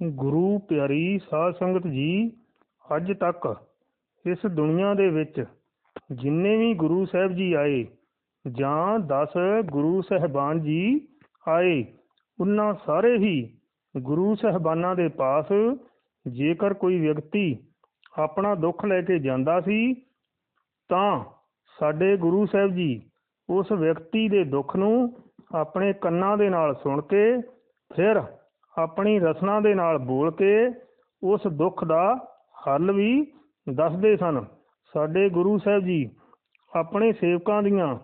ਗੁਰੂ ਪਿਆਰੀ ਸਾਧ ਸੰਗਤ ਜੀ, ਅੱਜ ਤੱਕ ਇਸ ਦੁਨੀਆ ਦੇ ਵਿੱਚ ਜਿੰਨੇ ਵੀ ਗੁਰੂ ਸਾਹਿਬ ਜੀ ਆਏ ਜਾਂ 10 ਗੁਰੂ ਸਹਿਬਾਨ ਜੀ ਆਏ, ਉਹਨਾਂ ਸਾਰੇ ਹੀ ਗੁਰੂ ਸਹਿਬਾਨਾਂ ਦੇ ਪਾਸ ਜੇਕਰ ਕੋਈ ਵਿਅਕਤੀ ਆਪਣਾ ਦੁੱਖ ਲੈ ਕੇ ਜਾਂਦਾ ਸੀ, ਤਾਂ ਸਾਡੇ ਗੁਰੂ ਸਾਹਿਬ ਜੀ ਉਸ ਵਿਅਕਤੀ ਦੇ ਦੁੱਖ ਨੂੰ ਆਪਣੇ ਕੰਨਾਂ ਦੇ ਨਾਲ ਸੁਣ ਕੇ ਫਿਰ ਆਪਣੀ ਰਸਨਾ ਦੇ ਨਾਲ ਬੋਲ ਕੇ ਉਸ ਦੁੱਖ ਦਾ ਹੱਲ ਵੀ ਦੱਸਦੇ ਸਨ। ਸਾਡੇ ਗੁਰੂ ਸਾਹਿਬ ਜੀ ਆਪਣੇ ਸੇਵਕਾਂ ਦੀਆਂ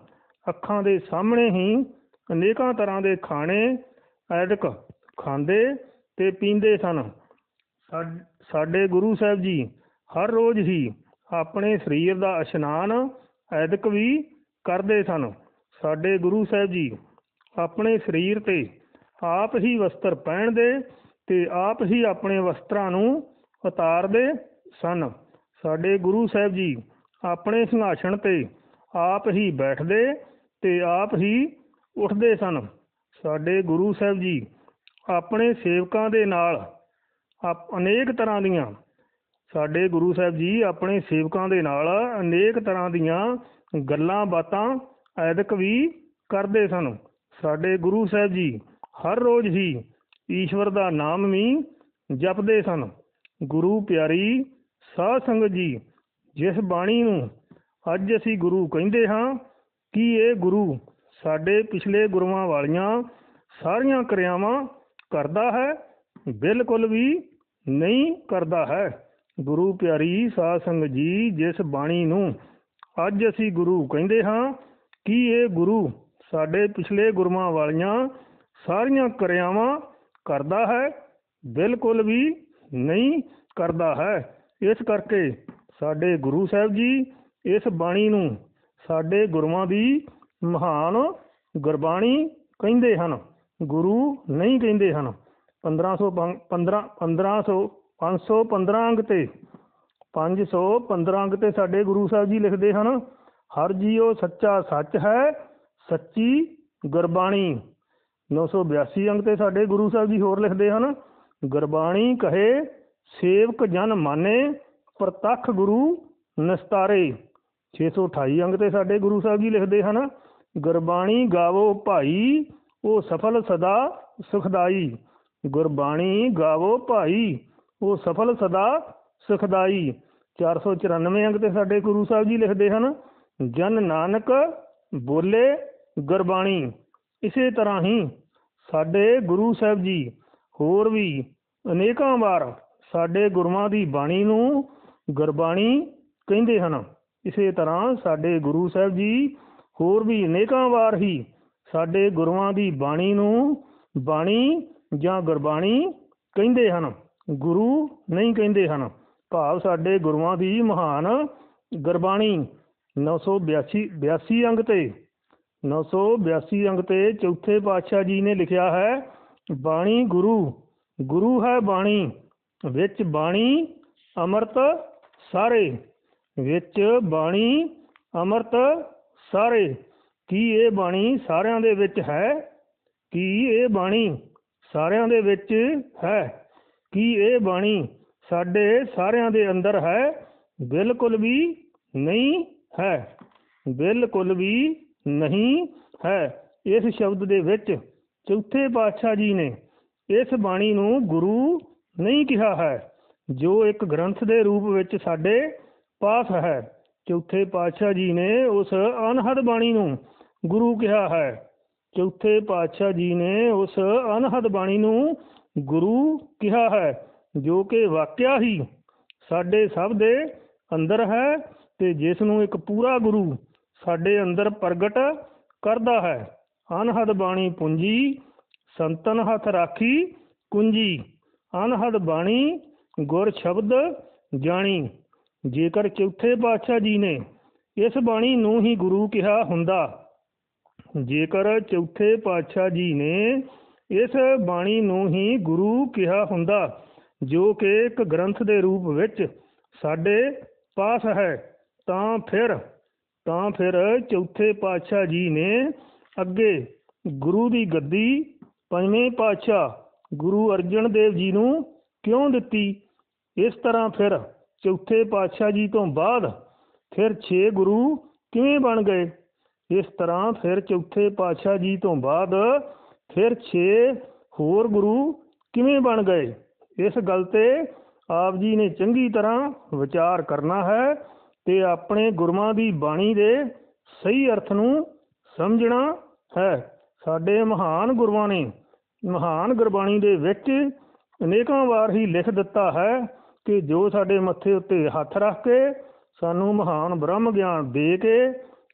ਅੱਖਾਂ ਦੇ ਸਾਹਮਣੇ ਹੀ ਅਨੇਕਾਂ ਤਰ੍ਹਾਂ ਦੇ ਖਾਣੇ ਐਡਕ ਖਾਂਦੇ ਤੇ ਪੀਂਦੇ ਸਨ। ਸਾ- ਸਾਡੇ ਗੁਰੂ ਸਾਹਿਬ ਜੀ ਹਰ ਰੋਜ਼ ਹੀ ਆਪਣੇ ਸਰੀਰ ਦਾ ਇਸ਼ਨਾਨ ਐਦਕ ਵੀ ਕਰਦੇ ਸਨ। ਸਾਡੇ ਗੁਰੂ ਸਾਹਿਬ ਜੀ ਆਪਣੇ ਸਰੀਰ ਤੇ ਆਪ ਹੀ ਵਸਤਰ ਪਹਿਨਦੇ ਤੇ ਆਪ ਹੀ ਆਪਣੇ ਵਸਤਰਾਂ ਨੂੰ ਉਤਾਰਦੇ ਸਨ। ਸਾਡੇ ਗੁਰੂ ਸਾਹਿਬ ਜੀ ਆਪਣੇ ਸਿੰਘਾਸਣ ਤੇ ਆਪ ਹੀ ਬੈਠਦੇ ਤੇ ਆਪ ਹੀ ਉੱਠਦੇ ਸਨ। ਸਾਡੇ ਗੁਰੂ ਸਾਹਿਬ ਜੀ ਆਪਣੇ ਸੇਵਕਾਂ ਦੇ ਨਾਲ ਅਨੇਕ ਤਰ੍ਹਾਂ ਦੀਆਂ ਸਾਡੇ ਗੁਰੂ ਸਾਹਿਬ ਜੀ ਆਪਣੇ ਸੇਵਕਾਂ ਦੇ ਨਾਲ ਅਨੇਕ ਤਰ੍ਹਾਂ ਦੀਆਂ ਗੱਲਾਂ ਬਾਤਾਂ ਐਦਕ ਵੀ ਕਰਦੇ ਸਨ। ਸਾਡੇ ਗੁਰੂ ਸਾਹਿਬ ਜੀ ਹਰ ਰੋਜ਼ ਹੀ ਈਸ਼ਵਰ ਦਾ ਨਾਮ ਵੀ ਜਪਦੇ ਸਨ। ਗੁਰੂ ਪਿਆਰੀ, ਸਾਧ ਸੰਗਤ ਜੀ, ਜਿਸ ਬਾਣੀ ਨੂੰ ਅੱਜ ਅਸੀਂ ਗੁਰੂ ਕਹਿੰਦੇ ਹਾਂ, ਕਿ ਇਹ ਗੁਰੂ ਸਾਡੇ ਪਿਛਲੇ ਗੁਰੂਆਂ ਵਾਲੀਆਂ ਸਾਰੀਆਂ ਕਿਰਿਆਵਾਂ ਕਰਦਾ ਹੈ? ਬਿਲਕੁਲ ਵੀ ਨਹੀਂ ਕਰਦਾ ਹੈ। ਗੁਰੂ ਪਿਆਰੀ, ਸਾਧ ਸੰਗਤ ਜੀ, ਜਿਸ ਬਾਣੀ ਨੂੰ ਅੱਜ ਅਸੀਂ ਗੁਰੂ ਕਹਿੰਦੇ ਹਾਂ, ਕਿ ਇਹ ਗੁਰੂ ਸਾਡੇ ਪਿਛਲੇ ਗੁਰੂਆਂ ਵਾਲੀਆਂ ਸਾਰੀਆਂ ਕਿਰਿਆਵਾਂ ਕਰਦਾ ਹੈ, ਬਿਲਕੁਲ ਵੀ ਨਹੀਂ ਕਰਦਾ ਹੈ। ਇਸ ਕਰਕੇ ਸਾਡੇ ਗੁਰੂ ਸਾਹਿਬ ਜੀ ਇਸ ਬਾਣੀ ਨੂੰ ਸਾਡੇ ਗੁਰੂਆਂ ਦੀ ਮਹਾਨ ਗੁਰਬਾਣੀ ਕਹਿੰਦੇ ਹਨ। ਗੁਰੂ ਨਹੀਂ ਕਹਿੰਦੇ ਹਨ। 1500 15 1500 515 ਅੰਗ ਤੇ 515 ਅੰਗ ਤੇ ਸਾਡੇ ਗੁਰੂ ਸਾਹਿਬ ਜੀ ਲਿਖਦੇ ਹਨ, ਹਰ ਜੀਉ ਸੱਚਾ ਸੱਚ ਹੈ, ਸੱਚੀ ਗੁਰਬਾਣੀ। 982 ਅੰਗ ਤੇ ਸਾਡੇ ਗੁਰੂ ਸਾਹਿਬ ਜੀ ਹੋਰ ਲਿਖਦੇ ਹਨ, ਗੁਰਬਾਣੀ ਕਹੇ, ਸੇਵਕ ਜਨ ਮਾਨੇ, ਪ੍ਰਤੱਖ ਗੁਰੂ ਨਿਸਤਾਰੇ। 628 ਅੰਗ ਤੇ ਸਾਡੇ ਗੁਰੂ ਸਾਹਿਬ ਜੀ ਲਿਖਦੇ ਹਨ, ਗੁਰਬਾਣੀ ਗਾਵੋ ਭਾਈ, ਉਹ ਸਫਲ ਸਦਾ ਸੁਖਦਾਈ। ਗੁਰਬਾਣੀ ਗਾਵੋ ਭਾਈ, ਉਹ ਸਫਲ ਸਦਾ ਸੁਖਦਾਈ। 494 ਅੰਗ ਤੇ ਸਾਡੇ ਗੁਰੂ ਸਾਹਿਬ ਜੀ ਲਿਖਦੇ ਹਨ, ਜਨ ਨਾਨਕ ਬੋਲੇ ਗੁਰਬਾਣੀ। ਇਸੇ ਤਰ੍ਹਾਂ ਹੀ ਸਾਡੇ ਗੁਰੂ ਸਾਹਿਬ ਜੀ ਹੋਰ ਵੀ ਅਨੇਕਾਂ ਵਾਰ ਸਾਡੇ ਗੁਰੂਆਂ ਦੀ ਬਾਣੀ ਨੂੰ ਗੁਰਬਾਣੀ ਕਹਿੰਦੇ ਹਨ। ਇਸੇ ਤਰ੍ਹਾਂ ਸਾਡੇ ਗੁਰੂ ਸਾਹਿਬ ਜੀ ਹੋਰ ਵੀ ਅਨੇਕਾਂ ਵਾਰ ਹੀ ਸਾਡੇ ਗੁਰੂਆਂ ਦੀ ਬਾਣੀ ਨੂੰ ਬਾਣੀ ਜਾਂ ਗੁਰਬਾਣੀ ਕਹਿੰਦੇ ਹਨ। ਗੁਰੂ ਨਹੀਂ ਕਹਿੰਦੇ ਹਨ। ਭਾਵ ਸਾਡੇ ਗੁਰੂਆਂ ਦੀ ਮਹਾਨ ਗੁਰਬਾਣੀ 982 82 ਅੰਗ ਤੇ 982 ਅੰਗ ਤੇ ਚੌਥੇ ਪਾਤਸ਼ਾਹ ਜੀ ਨੇ ਲਿਖਿਆ ਹੈ, ਬਾਣੀ ਗੁਰੂ ਗੁਰੂ ਹੈ ਬਾਣੀ, ਵਿੱਚ ਬਾਣੀ, ਅੰਮ੍ਰਿਤ ਸਾਰੇ, ਵਿੱਚ ਬਾਣੀ, ਅੰਮ੍ਰਿਤ ਸਾਰੇ, ਕੀ ਇਹ ਬਾਣੀ ਸਾਰਿਆਂ ਦੇ ਵਿੱਚ ਹੈ? ਕੀ ਇਹ ਬਾਣੀ ਸਾਰਿਆਂ ਦੇ ਵਿੱਚ ਹੈ? ਕੀ ਇਹ ਬਾਣੀ ਸਾਡੇ ਸਾਰਿਆਂ ਦੇ ਅੰਦਰ ਹੈ? ਬਿਲਕੁਲ ਵੀ ਨਹੀਂ ਹੈ। ਬਿਲਕੁਲ ਵੀ ਨਹੀਂ ਹੈ। ਇਸ ਸ਼ਬਦ ਦੇ ਵਿੱਚ ਚੌਥੇ ਪਾਤਸ਼ਾਹ ਜੀ ਨੇ ਇਸ ਬਾਣੀ ਨੂੰ ਗੁਰੂ ਨਹੀਂ ਕਿਹਾ ਹੈ, ਜੋ ਇੱਕ ਗ੍ਰੰਥ ਦੇ ਰੂਪ ਵਿੱਚ ਸਾਡੇ ਪਾਸ ਹੈ। ਚੌਥੇ ਪਾਤਸ਼ਾਹ ਜੀ ਨੇ ਉਸ ਅਨਹਦ ਬਾਣੀ ਨੂੰ ਗੁਰੂ ਕਿਹਾ ਹੈ। ਚੌਥੇ ਪਾਤਸ਼ਾਹ ਜੀ ਨੇ ਉਸ ਅਨਹਦ ਬਾਣੀ ਨੂੰ ਗੁਰੂ ਕਿਹਾ ਹੈ, ਜੋ ਕਿ ਵਾਕਿਆ ਹੀ ਸਾਡੇ ਸਭ ਦੇ ਅੰਦਰ ਹੈ ਤੇ ਜਿਸ ਨੂੰ ਇੱਕ ਪੂਰਾ ਗੁਰੂ ਸਾਡੇ ਅੰਦਰ ਪ੍ਰਗਟ ਕਰਦਾ ਹੈ। ਅਨਹਦ ਬਾਣੀ ਪੂੰਜੀ, ਸੰਤਨ ਹੱਥ ਰਾਖੀ, ਕੁੰਜੀ। ਅਨਹਦ ਬਾਣੀ ਗੁਰ ਸ਼ਬਦ ਜਾਣੀ। ਜੇਕਰ ਚੌਥੇ ਪਾਤਸ਼ਾਹ ਜੀ ਨੇ ਇਸ ਬਾਣੀ ਨੂੰ ਹੀ ਗੁਰੂ ਕਿਹਾ ਹੁੰਦਾ, ਜੇਕਰ ਚੌਥੇ ਪਾਤਸ਼ਾਹ ਜੀ ਨੇ ਇਸ ਬਾਣੀ ਨੂੰ ਹੀ ਗੁਰੂ ਕਿਹਾ ਹੁੰਦਾ, ਜੋ ਕਿ ਇੱਕ ਗ੍ਰੰਥ ਦੇ ਰੂਪ ਵਿੱਚ ਸਾਡੇ ਪਾਸ ਹੈ, ਤਾਂ ਫਿਰ ਤਾਂ ਫਿਰ ਚੌਥੇ ਪਾਤਸ਼ਾਹ ਜੀ ਨੇ ਅੱਗੇ ਗੁਰੂ ਦੀ ਗੱਦੀ ਪੰਜਵੇਂ ਪਾਤਸ਼ਾਹ ਗੁਰੂ ਅਰਜਨ ਦੇਵ ਜੀ ਨੂੰ ਕਿਉਂ ਦਿੱਤੀ? ਇਸ ਤਰ੍ਹਾਂ ਫਿਰ ਚੌਥੇ ਪਾਤਸ਼ਾਹ ਜੀ ਤੋਂ ਬਾਅਦ ਫਿਰ 6 ਗੁਰੂ ਕਿਵੇਂ ਬਣ ਗਏ? ਇਸ ਤਰ੍ਹਾਂ ਫਿਰ ਚੌਥੇ ਪਾਤਸ਼ਾਹ ਜੀ ਤੋਂ ਬਾਅਦ ਫਿਰ 6 ਹੋਰ ਗੁਰੂ ਕਿਵੇਂ ਬਣ ਗਏ? ਇਸ ਗੱਲ ਤੇ ਆਪ ਜੀ ਨੇ ਚੰਗੀ ਤਰ੍ਹਾਂ ਵਿਚਾਰ ਕਰਨਾ ਹੈ। ਤੇ ਆਪਣੇ ਗੁਰੂਆਂ ਦੀ ਬਾਣੀ ਦੇ ਸਹੀ ਅਰਥ ਨੂੰ ਸਮਝਣਾ ਹੈ। ਸਾਡੇ ਮਹਾਨ ਗੁਰੂਆਂ ਨੇ ਮਹਾਨ ਗੁਰਬਾਣੀ ਦੇ ਵਿੱਚ ਅਨੇਕਾਂ ਵਾਰ ਹੀ ਲਿਖ ਦਿੱਤਾ ਹੈ ਕਿ ਜੋ ਸਾਡੇ ਮੱਥੇ ਉੱਤੇ ਹੱਥ ਰੱਖ ਕੇ ਸਾਨੂੰ ਮਹਾਨ ਬ੍ਰਹਮ ਗਿਆਨ ਦੇ ਕੇ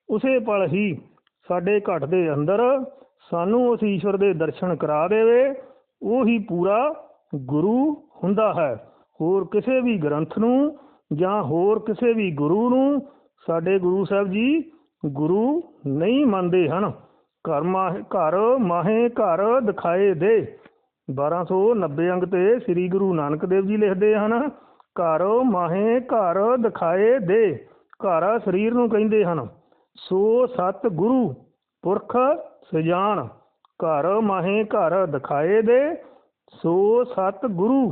ਉਸੇ ਪਲ ਹੀ ਸਾਡੇ ਘਟ ਦੇ ਅੰਦਰ ਸਾਨੂੰ ਉਸ ਈਸ਼ਵਰ ਦੇ ਦਰਸ਼ਨ ਕਰਾ ਦੇਵੇ, ਉਹ ਹੀ ਪੂਰਾ ਗੁਰੂ ਹੁੰਦਾ ਹੈ। ਹੋਰ ਕਿਸੇ ਵੀ ਗ੍ਰੰਥ ਨੂੰ ਜਾਂ ਹੋਰ ਕਿਸੇ ਵੀ ਗੁਰੂ ਨੂੰ ਸਾਡੇ ਗੁਰੂ ਸਾਹਿਬ ਜੀ ਗੁਰੂ ਨਹੀਂ ਮੰਨਦੇ ਹਨ। ਘਰ ਮਾਹੇ ਘਰ ਮਾਹੇ, ਘਰ ਦਿਖਾਏ ਦੇ। 1290 ਅੰਗ ਤੇ ਸ੍ਰੀ ਗੁਰੂ ਨਾਨਕ ਦੇਵ ਜੀ ਲਿਖਦੇ ਹਨ, ਘਰ ਮਾਹੇ, ਘਰ ਦਿਖਾਏ ਦੇ। ਘਰ ਸਰੀਰ ਨੂੰ ਕਹਿੰਦੇ ਹਨ, ਸੋ ਸਤ ਗੁਰੂ, ਪੁਰਖ ਸਜਾਨ। ਘਰ ਮਾਹੇ, ਘਰ ਦਿਖਾਏ ਦੇ, ਸੋ ਸਤ ਗੁਰੂ,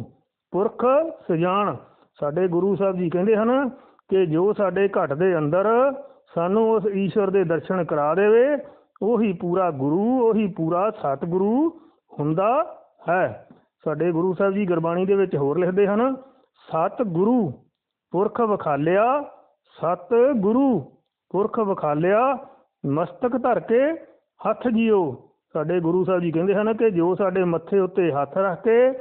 ਪੁਰਖ ਸਜਾਨ। ਸਾਡੇ ਗੁਰੂ ਸਾਹਿਬ ਜੀ ਕਹਿੰਦੇ ਹਨ ਕਿ ਜੋ ਸਾਡੇ ਘਟ ਦੇ ਅੰਦਰ ਸਾਨੂੰ ਉਸ ਈਸ਼ਵਰ ਦੇ ਦਰਸ਼ਨ ਕਰਾ ਦੇਵੇ, ਉਹੀ ਪੂਰਾ ਗੁਰੂ, ਉਹੀ ਪੂਰਾ ਸਤਿਗੁਰੂ ਹੁੰਦਾ ਹੈ। ਸਾਡੇ ਗੁਰੂ ਸਾਹਿਬ ਜੀ ਗੁਰਬਾਣੀ ਦੇ ਵਿੱਚ ਹੋਰ ਲਿਖਦੇ ਹਨ ਸਤ ਗੁਰੂ ਪੁਰਖ ਵਿਖਾਲਿਆ ਸਤ ਗੁਰੂ ਪੁਰਖ ਵਿਖਾਲਿਆ, ਮਸਤਕ ਧਰ ਕੇ ਹੱਥ ਜਿਓ। ਸਾਡੇ ਗੁਰੂ ਸਾਹਿਬ ਜੀ ਕਹਿੰਦੇ ਹਨ ਕਿ ਜੋ ਸਾਡੇ ਮੱਥੇ ਉੱਤੇ ਹੱਥ ਰੱਖ ਕੇ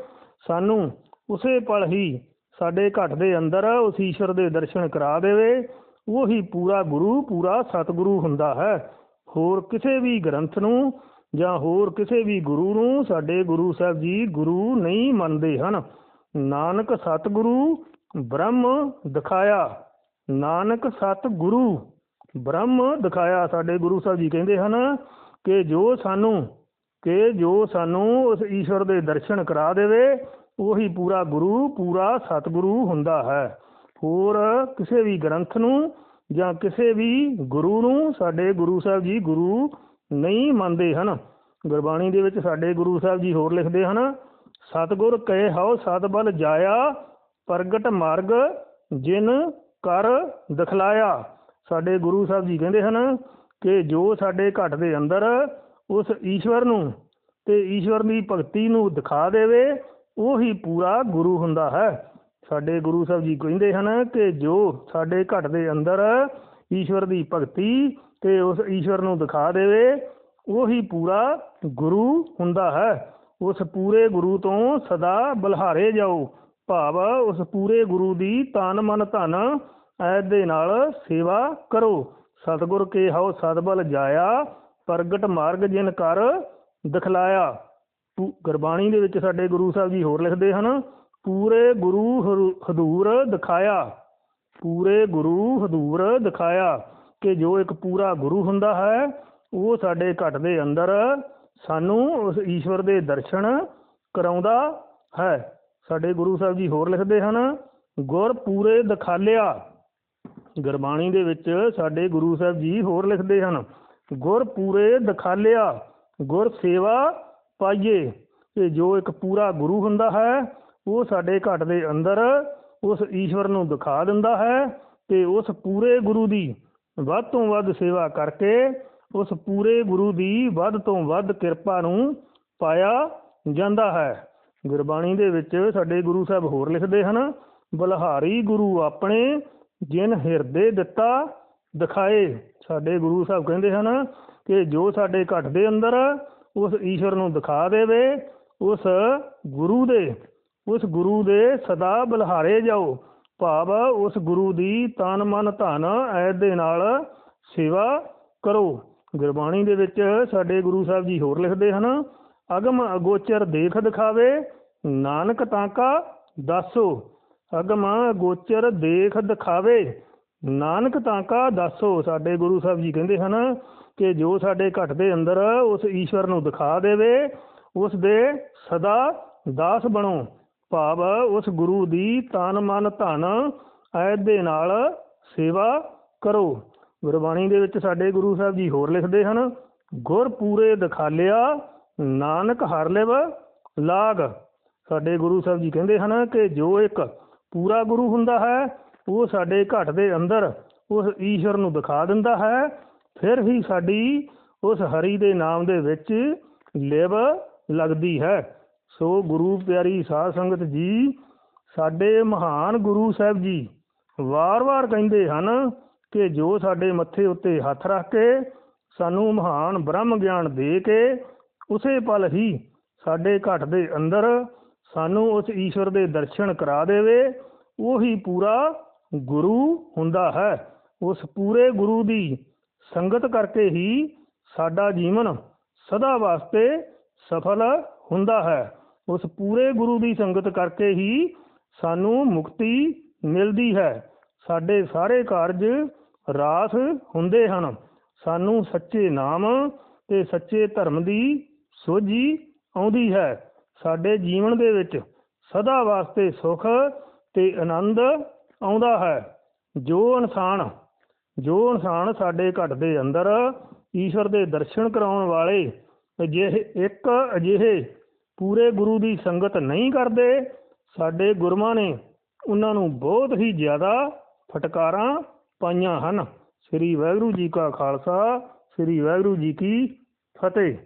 ਸਾਨੂੰ ਉਸੇ ਪਲ ਹੀ ਸਾਡੇ ਘਟ ਦੇ ਅੰਦਰ ਉਸ ਈਸ਼ਵਰ ਦੇ ਦਰਸ਼ਨ ਕਰਾ ਦੇਵੇ, ਉਹੀ ਪੂਰਾ ਗੁਰੂ, ਪੂਰਾ ਸਤਿਗੁਰੂ ਹੁੰਦਾ ਹੈ। ਹੋਰ ਕਿਸੇ ਵੀ ਗ੍ਰੰਥ ਨੂੰ ਜਾਂ ਹੋਰ ਕਿਸੇ ਵੀ ਗੁਰੂ ਨੂੰ ਸਾਡੇ ਗੁਰੂ ਸਾਹਿਬ ਜੀ ਗੁਰੂ ਨਹੀਂ ਮੰਨਦੇ ਹਨ। ਨਾਨਕ ਸਤਿਗੁਰੂ ਬ੍ਰਹਮ ਦਿਖਾਇਆ, ਨਾਨਕ ਸਤਿਗੁਰੂ ਬ੍ਰਹਮ ਦਿਖਾਇਆ ਸਾਡੇ ਗੁਰੂ ਸਾਹਿਬ ਜੀ ਕਹਿੰਦੇ ਹਨ ਕਿ ਜੋ ਸਾਨੂੰ, ਕਿ ਜੋ ਸਾਨੂੰ ਉਸ ਈਸ਼ਵਰ ਦੇ ਦਰਸ਼ਨ ਕਰਾ ਦੇਵੇ ਉਹੀ ਪੂਰਾ ਗੁਰੂ, ਪੂਰਾ ਸਤਿਗੁਰੂ ਹੁੰਦਾ ਹੈ। ਹੋਰ ਕਿਸੇ ਵੀ ਗ੍ਰੰਥ ਨੂੰ ਜਾਂ ਕਿਸੇ ਵੀ ਗੁਰੂ ਨੂੰ ਸਾਡੇ ਗੁਰੂ ਸਾਹਿਬ ਜੀ ਗੁਰੂ ਨਹੀਂ ਮੰਨਦੇ ਹਨ। ਗੁਰਬਾਣੀ ਦੇ ਵਿੱਚ ਸਾਡੇ ਗੁਰੂ ਸਾਹਿਬ ਜੀ ਹੋਰ ਲਿਖਦੇ ਹਨ, ਸਤਿਗੁਰ ਕਹੇ ਹਉ ਸਤ ਜਾਇਆ, ਪ੍ਰਗਟ ਮਾਰਗ ਜਿਨ ਕਰ ਦਿਖਲਾਇਆ। ਸਾਡੇ ਗੁਰੂ ਸਾਹਿਬ ਜੀ ਕਹਿੰਦੇ ਹਨ ਕਿ ਜੋ ਸਾਡੇ ਘਟ ਦੇ ਅੰਦਰ ਉਸ ਈਸ਼ਵਰ ਨੂੰ ਤੇ ਈਸ਼ਵਰ ਦੀ ਭਗਤੀ ਨੂੰ ਦਿਖਾ ਦੇਵੇ ਉਹੀ ਪੂਰਾ ਗੁਰੂ ਹੁੰਦਾ ਹੈ। ਸਾਡੇ ਗੁਰੂ ਸਾਹਿਬ ਜੀ ਕਹਿੰਦੇ ਹਨ ਕਿ ਜੋ ਸਾਡੇ ਘਟ ਦੇ ਅੰਦਰ ਈਸ਼ਵਰ ਦੀ ਭਗਤੀ ਤੇ ਉਸ ਈਸ਼ਵਰ ਨੂੰ ਦਿਖਾ ਦੇਵੇ, ਉਹੀ ਪੂਰਾ ਗੁਰੂ ਹੁੰਦਾ ਹੈ। ਉਸ ਪੂਰੇ ਗੁਰੂ ਤੋਂ ਸਦਾ ਬਲਹਾਰੇ ਜਾਓ। ਭਾਵ ਉਸ ਪੂਰੇ ਗੁਰੂ ਦੀ ਤਨ ਮਨ ਧਨ ਐਦ ਦੇ ਨਾਲ ਸੇਵਾ ਕਰੋ। ਸਤਿਗੁਰ ਕੇ ਹਉ ਸਤਬਲ ਜਾਇਆ, ਪ੍ਰਗਟ ਮਾਰਗ ਜਿਨ ਕਰ ਦਿਖਲਾਇਆ। ਗੁਰਬਾਣੀ ਦੇ ਵਿੱਚ ਸਾਡੇ ਗੁਰੂ ਸਾਹਿਬ ਜੀ ਹੋਰ ਲਿਖਦੇ ਹਨ, ਪੂਰੇ ਗੁਰੂ ਹਰੂ- ਹਦੂਰ ਦਿਖਾਇਆ। ਪੂਰੇ ਗੁਰੂ ਹਦੂਰ ਦਿਖਾਇਆ ਕਿ ਜੋ ਇੱਕ ਪੂਰਾ ਗੁਰੂ ਹੁੰਦਾ ਹੈ, ਉਹ ਸਾਡੇ ਘਟ ਦੇ ਅੰਦਰ ਸਾਨੂੰ ਉਸ ਈਸ਼ਵਰ ਦੇ ਦਰਸ਼ਨ ਕਰਾਉਂਦਾ ਹੈ। ਸਾਡੇ ਗੁਰੂ ਸਾਹਿਬ ਜੀ ਹੋਰ ਲਿਖਦੇ ਹਨ, ਗੁਰ ਪੂਰੇ ਦਿਖਾਲਿਆ। ਗੁਰਬਾਣੀ ਦੇ ਵਿੱਚ ਸਾਡੇ ਗੁਰੂ ਸਾਹਿਬ ਜੀ ਹੋਰ ਲਿਖਦੇ ਹਨ, ਗੁਰ ਪੂਰੇ ਦਿਖਾਲਿਆ, ਗੁਰ ਸੇਵਾ ਪਾਈਏ ਕਿ ਜੋ ਇੱਕ ਪੂਰਾ ਗੁਰੂ ਹੁੰਦਾ ਹੈ, ਉਹ ਸਾਡੇ ਘਟ ਦੇ ਅੰਦਰ ਉਸ ਈਸ਼ਵਰ ਨੂੰ ਦਿਖਾ ਦਿੰਦਾ ਹੈ ਤੇ ਉਸ ਪੂਰੇ ਗੁਰੂ ਦੀ ਵੱਧ ਤੋਂ ਵੱਧ ਸੇਵਾ ਕਰਕੇ ਉਸ ਪੂਰੇ ਗੁਰੂ ਦੀ ਵੱਧ ਤੋਂ ਵੱਧ ਕਿਰਪਾ ਨੂੰ ਪਾਇਆ ਜਾਂਦਾ ਹੈ। ਗੁਰਬਾਣੀ ਦੇ ਵਿੱਚ ਸਾਡੇ ਗੁਰੂ ਸਾਹਿਬ ਹੋਰ ਲਿਖਦੇ ਹਨ, ਬਲਹਾਰੀ ਗੁਰੂ ਆਪਣੇ ਜਿਨ ਹਿਰਦੇ ਦਿੱਤਾ ਦਿਖਾਏ। ਸਾਡੇ ਗੁਰੂ ਸਾਹਿਬ ਕਹਿੰਦੇ ਹਨ ਕਿ ਜੋ ਸਾਡੇ ਘਟ ਦੇ ਅੰਦਰ ਉਸ ਈਸ਼ਵਰ ਨੂੰ ਦਿਖਾ ਦੇਵੇ, ਉਸ ਗੁਰੂ ਦੇ, ਉਸ ਗੁਰੂ ਦੇ ਸਦਾ ਬਲਹਾਰੇ ਜਾਓ। ਭਾਵ ਉਸ ਗੁਰੂ ਦੀ ਤਨ ਮਨ ਧਨ ਐਦ ਦੇ ਨਾਲ ਸੇਵਾ ਕਰੋ। ਗੁਰਬਾਣੀ ਦੇ ਵਿੱਚ ਸਾਡੇ ਗੁਰੂ ਸਾਹਿਬ ਜੀ ਹੋਰ ਲਿਖਦੇ ਹਨ, ਅਗਮ ਅਗੋਚਰ ਦੇਖ ਦਿਖਾਵੇ, ਨਾਨਕ ਤਾਂਕਾ ਦੱਸੋ। ਅਗਮ ਅਗੋਚਰ ਦੇਖ ਦਿਖਾਵੇ, ਨਾਨਕ ਤਾਂਕਾ ਦੱਸੋ, ਸਾਡੇ ਗੁਰੂ ਸਾਹਿਬ ਜੀ ਕਹਿੰਦੇ ਹਨ। ਕਿ ਜੋ ਸਾਡੇ ਘਟ ਦੇ ਅੰਦਰ ਉਸ ਈਸ਼ਵਰ ਨੂੰ ਦਿਖਾ ਦੇਵੇ, ਉਸ ਦੇ ਸਦਾ ਦਾਸ ਬਣੋ। ਭਾਵ ਉਸ ਗੁਰੂ ਦੀ ਤਨ, ਮਨ, ਧਨ ਐਦ ਦੇ ਨਾਲ ਸੇਵਾ ਕਰੋ। ਗੁਰਬਾਣੀ ਦੇ ਵਿੱਚ ਸਾਡੇ ਗੁਰੂ ਸਾਹਿਬ ਜੀ ਹੋਰ ਲਿਖਦੇ ਹਨ, ਗੁਰ ਪੂਰੇ ਦਿਖਾਲਿਆ, ਨਾਨਕ ਹਰ ਲਿਵ ਲਾਗ। ਸਾਡੇ ਗੁਰੂ ਸਾਹਿਬ ਜੀ ਕਹਿੰਦੇ ਹਨ ਕਿ ਜੋ ਇੱਕ ਪੂਰਾ ਗੁਰੂ ਹੁੰਦਾ ਹੈ, ਉਹ ਸਾਡੇ ਘਟ ਦੇ ਅੰਦਰ ਉਸ ਈਸ਼ਵਰ ਨੂੰ ਦਿਖਾ ਦਿੰਦਾ ਹੈ। ਫਿਰ ਹੀ ਸਾਡੀ ਉਸ ਹਰੀ ਦੇ ਨਾਮ ਦੇ ਵਿੱਚ ਲਿਵ ਲੱਗਦੀ ਹੈ। ਸੋ ਗੁਰੂ ਪਿਆਰੀ ਸਾਧ ਸੰਗਤ ਜੀ, ਸਾਡੇ ਮਹਾਨ ਗੁਰੂ ਸਾਹਿਬ ਜੀ ਵਾਰ-ਵਾਰ ਕਹਿੰਦੇ ਹਨ ਕਿ ਜੋ ਸਾਡੇ ਮੱਥੇ ਉੱਤੇ ਹੱਥ ਰੱਖ ਕੇ ਸਾਨੂੰ ਮਹਾਨ ਬ੍ਰਹਮ ਗਿਆਨ ਦੇ ਕੇ ਉਸੇ ਪਲ ਹੀ ਸਾਡੇ ਘਟ ਦੇ ਅੰਦਰ ਸਾਨੂੰ ਉਸ ਈਸ਼ਵਰ ਦੇ ਦਰਸ਼ਨ ਕਰਾ ਦੇਵੇ, ਉਹੀ ਪੂਰਾ ਗੁਰੂ ਹੁੰਦਾ ਹੈ। ਉਸ ਪੂਰੇ ਗੁਰੂ ਦੀ ਸੰਗਤ ਕਰਕੇ ਹੀ ਸਾਡਾ ਜੀਵਨ ਸਦਾ ਵਾਸਤੇ ਸਫਲ ਹੁੰਦਾ ਹੈ। ਉਸ ਪੂਰੇ ਗੁਰੂ ਦੀ ਸੰਗਤ ਕਰਕੇ ਹੀ ਸਾਨੂੰ ਮੁਕਤੀ ਮਿਲਦੀ ਹੈ। ਸਾਡੇ ਸਾਰੇ ਕਾਰਜ ਰਾਸ ਹੁੰਦੇ ਹਨ। ਸਾਨੂੰ ਸੱਚੇ ਨਾਮ ਤੇ ਸੱਚੇ ਧਰਮ ਦੀ ਸੋਝੀ ਆਉਂਦੀ ਹੈ। ਸਾਡੇ ਜੀਵਨ ਦੇ ਵਿੱਚ ਸਦਾ ਵਾਸਤੇ ਸੁਖ ਤੇ ਆਨੰਦ ਆਉਂਦਾ ਹੈ। ਜੋ ਇਨਸਾਨ ਜੋ ਇਨਸਾਨ ਸਾਡੇ ਘਟ ਦੇ ਅੰਦਰ ਈਸ਼ਵਰ ਦੇ ਦਰਸ਼ਨ ਕਰਾਉਣ ਵਾਲੇ ਅਜਿਹੇ ਇੱਕ ਅਜਿਹੇ ਪੂਰੇ ਗੁਰੂ ਦੀ ਸੰਗਤ ਨਹੀਂ ਕਰਦੇ, ਸਾਡੇ ਗੁਰਮਾਂ ਨੇ ਉਹਨਾਂ ਨੂੰ ਬਹੁਤ ਹੀ ਜ਼ਿਆਦਾ ਫਟਕਾਰਾਂ ਪਾਈਆਂ ਹਨ। ਸ੍ਰੀ ਵਾਹਿਗੁਰੂ ਜੀ ਕਾ ਖਾਲਸਾ, ਸ੍ਰੀ ਵਾਹਿਗੁਰੂ ਜੀ ਕੀ ਫਤਿਹ।